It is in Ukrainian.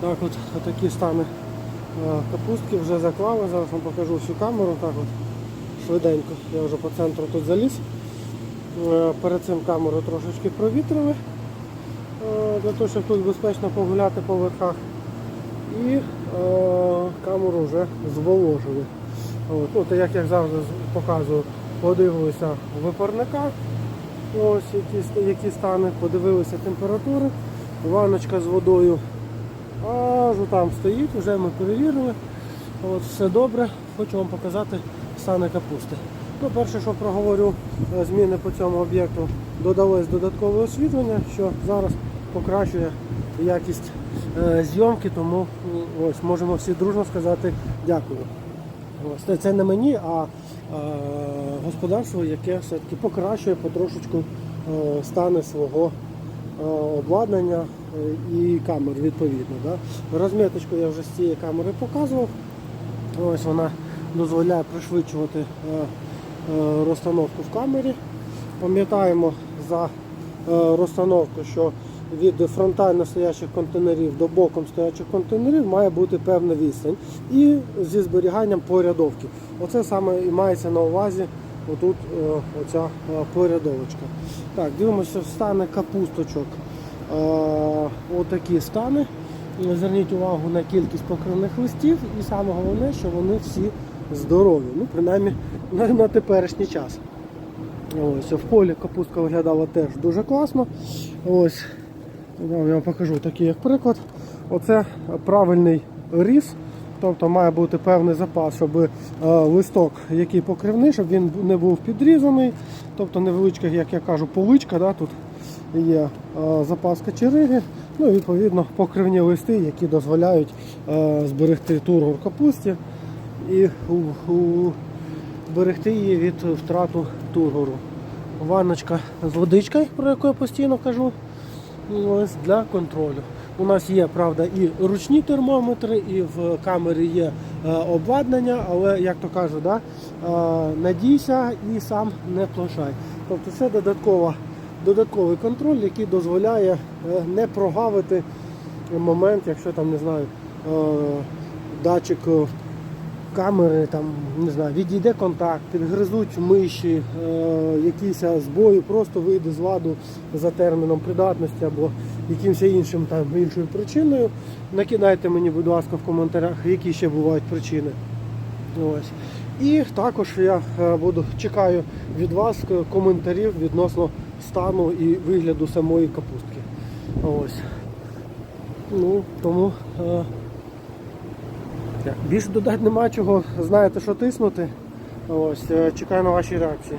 Так от такі стани е, капустки вже заклали. Зараз вам покажу всю камеру. Так от швиденько. Я вже по центру тут заліз. Е, Перед цим камеру трошечки провітрили, е, для того, щоб тут безпечно погуляти по верхах. І камеру вже зволожили. От, ну, то як я завжди показую, подивилися випарника, ось які, які стани, подивилися температури, ванночка з водою аж там стоїть, вже ми перевірили. От, все добре. Хочу вам показати стани капусти. Ну, перше, що проговорю, е, зміни по цьому об'єкту додалось додаткове освітлення, що зараз покращує якість е, зйомки, тому ось можемо всі дружно сказати дякую. Ось, це- не мені, а е, господарство, яке все-таки покращує потрошечку стани свого обладнання е, і камер відповідно. Да? Розміточку я вже з цієї камери показував. Ось вона дозволяє пришвидшувати е, е, розстановку в камері. Пам'ятаємо за е, розстановку, що від фронтально стоячих контейнерів до боком стоячих контейнерів має бути певна відстань. І зі зберіганням порядовки. Оце саме і мається на увазі отут е, оця е, порядовочка. Так, дивимося стани капусточок. Е, Отакі стани. Зверніть увагу на кількість покривних листів і саме головне, що вони всі здорові. Ну, принаймні на, на теперішній час. Ось, в полі капустка виглядала теж дуже класно. Ось, я вам покажу такий як приклад. Оце правильний ріс. Тобто має бути певний запас, щоб е, листок, який покривний, щоб він не був підрізаний. Тобто невеличка, як я кажу, поличка. Да, тут є е, запас кочериги. Ну і відповідно покривні листи, які дозволяють е, зберегти тургор капусті і берегти її від втрату тургору. Ванночка з водичкою, про яку я постійно кажу. Ось для контролю. У нас є, правда, і ручні термометри, і в камері є е, обладнання, але, як то кажуть, да, е, надійся і сам не плашай. Тобто це додаткова, додатковий контроль, який дозволяє е, не прогавити момент, якщо там, не знаю, датчик камери, там, не знаю, відійде контакт, підгризуть миші, якісь збої, просто вийде з ладу за терміном придатності або якимось іншим там іншою причиною. Накидайте мені, будь ласка, в коментарях, які ще бувають причини. Ось. І також я е, буду чекаю від вас е, коментарів відносно стану і вигляду самої капустки. Ось. Ну, тому е, більше додати нема чого, знаєте, що тиснути. Ось, е, чекаю на ваші реакції.